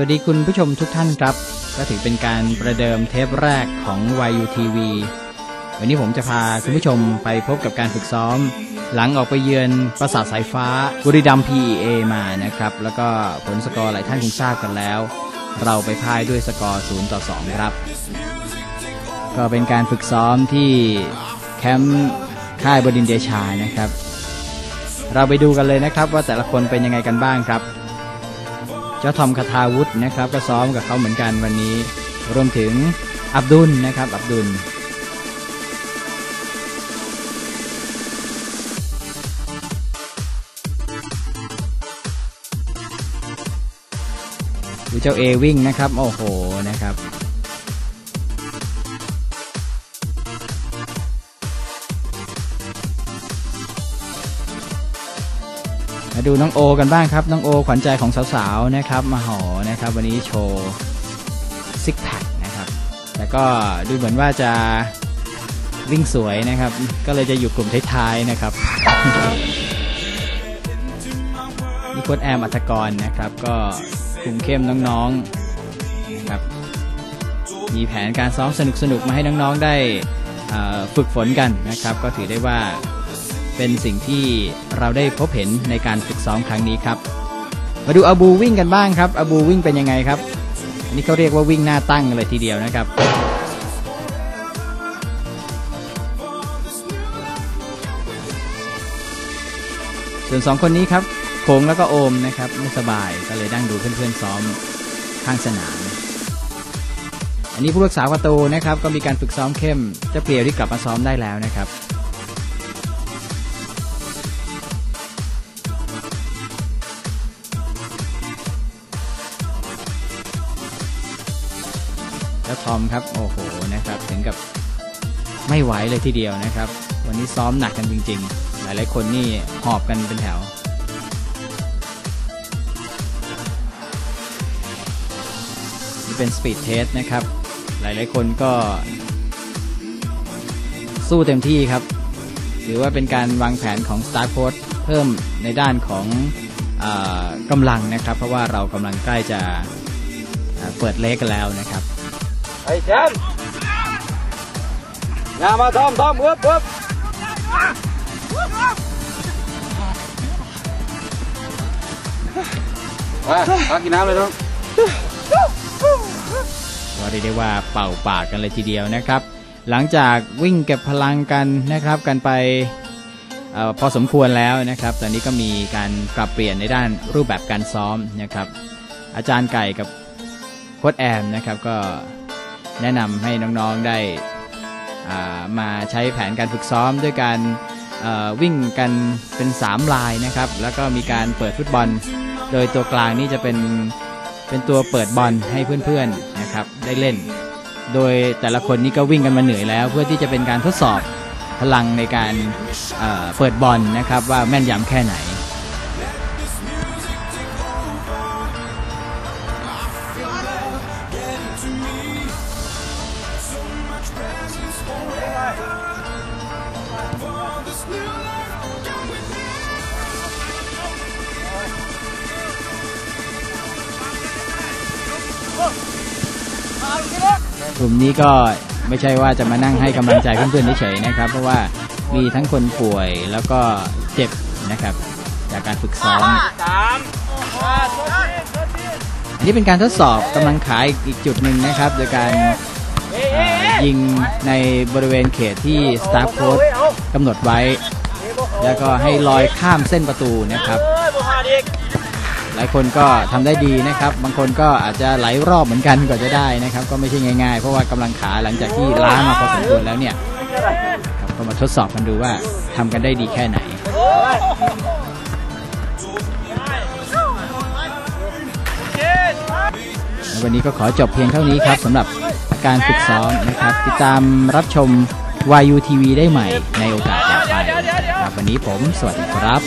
สวัสดีคุณผู้ชมทุกท่านครับ ก็ถือเป็นการประเดิมเทปแรกของ YU TV วันนี้ผมจะพาคุณผู้ชมไปพบกับการฝึกซ้อม หลังออกไปเยือนปราสาทสายฟ้าบุรีดัม PEA มานะครับ แล้วก็ผลสกอร์หลายท่านคงทราบกันแล้ว เราไปพ่ายด้วยสกอร์0ต่อ2ครับ ก็เป็นการฝึกซ้อมที่แคมป์ค่ายบดินเดชานะครับ เราไปดูกันเลยนะครับว่าแต่ละคนเป็นยังไงกันบ้างครับ เจ้าทอมคาทาวุฒนะครับ ก็ซ้อมกับเขาเหมือนกันวันนี้ รวมถึงอับดุลนะครับ อับดุลดูเจ้าเอวิ่งนะครับ โอ้โหนะครับ มาดูน้องโอกันบ้างครับ น้องโอขวัญใจของสาวๆนะครับมาหอนะครับ วันนี้โชว์ซิกแพคนะครับแต่ก็ดูเหมือนว่าจะวิ่งสวยนะครับ ก็เลยจะอยู่กลุ่มท้ายๆนะครับนี่โค้ชแอมอัธกรนะครับ ก็คุมเข้มน้องๆนะครับมีแผนการซ้อมสนุกๆมาให้น้องๆได้ฝึกฝนกันนะครับ ก็ถือได้ว่า เป็นสิ่งที่เราได้พบเห็นในการฝึกซ้อมครั้งนี้ครับ มาดูอาบูวิ่งกันบ้างครับอาบูวิ่งเป็นยังไงครับ อันนี้เขาเรียกว่าวิ่งหน้าตั้งเลยทีเดียวนะครับส่วนสองคนนี้ครับโขงแล้วก็โอมนะครับไม่สบายก็เลยนั่งดูเพื่อนๆซ้อมข้างสนาม อันนี้ผู้รักษาประตูนะครับก็มีการฝึกซ้อมเข้ม จะเปรียวที่กลับมาซ้อมได้แล้วนะครับ แล้วทอมครับโอ้โหนะครับถึงกับไม่ไหวเลยทีเดียวนะครับ วันนี้ซ้อมหนักกันจริง ๆ หลายๆคนนี่หอบกันเป็นแถวนี่เป็นสปีดเทสนะครับ หลายๆคนก็ สู้เต็มที่ครับถือว่าเป็นการวางแผนของสตาร์โค้ดเพิ่มในด้านของอกำลังนะครับ เพราะว่าเรากำลังใกล้จะเอ่อเปิดเลกกันแล้วนะครับ ไอ้แชมป์งามาทอมทอมเวิบเวิบมาพักกินน้ำเลยน้องก็เรียกได้ว่าเป่าปากกันเลยทีเดียวนะครับ หลังจากวิ่งเก็บพลังกันนะครับกันไปออพอสมควรแล้วนะครับ ตอนนี้ก็มีการปรับเปลี่ยนในด้านรูปแบบการซ้อมนะครับ อาจารย์ไก่กับโค้ชแอมนะครับก็ แนะนำให้น้องๆได้มาใช้แผนการฝึกซ้อมด้วยการวิ่งกันเป็น 3 ลายนะครับ แล้วก็มีการเปิดฟุตบอล โดยตัวกลางนี่จะเป็นเป็นตัวเปิดบอลให้เพื่อนๆนะครับได้เล่น โดยแต่ละคนนี่ก็วิ่งกันมาเหนื่อยแล้ว เพื่อที่จะเป็นการทดสอบพลังในการเเปิดบอลนะครับว่าแม่นยำแค่ไหน กลุ่มนี้ก็ไม่ใช่ว่าจะมานั่งให้กำลังใจเพื่อนๆเฉยๆนะครับ เพราะว่ามีทั้งคนป่วยแล้วก็เจ็บนะครับ จากการฝึกซ้อมอันนี้เป็นการทดสอบกำลังขายอีกจุดหนึ่งนะครับ โดยการเยิงในบริเวณเขตที่สตาฟโค้ดกำหนดไว้ แล้วก็ให้ลอยข้ามเส้นประตูนะครับ หลายคนก็ทำได้ดีนะครับ บางคนก็อาจจะไหลรอบเหมือนกันกว่าจะได้นะครับ ก็ไม่ใช่ง่ายๆ เพราะว่ากำลังขาหลังจากที่ล้ามาพอสมควรแล้วเนี่ยครับก็มาทดสอบกันดูว่าทำกันได้ดีแค่ไหนวันนี้ก็ขอจบเพียงเท่านี้ครับสำหรับ การฝึกซ้อมนะครับ ติดตามรับชม YU TV ได้ใหม่ในโอกาสต่อไปครับวันนี้ผมสวัสดีครับ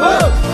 Whoa!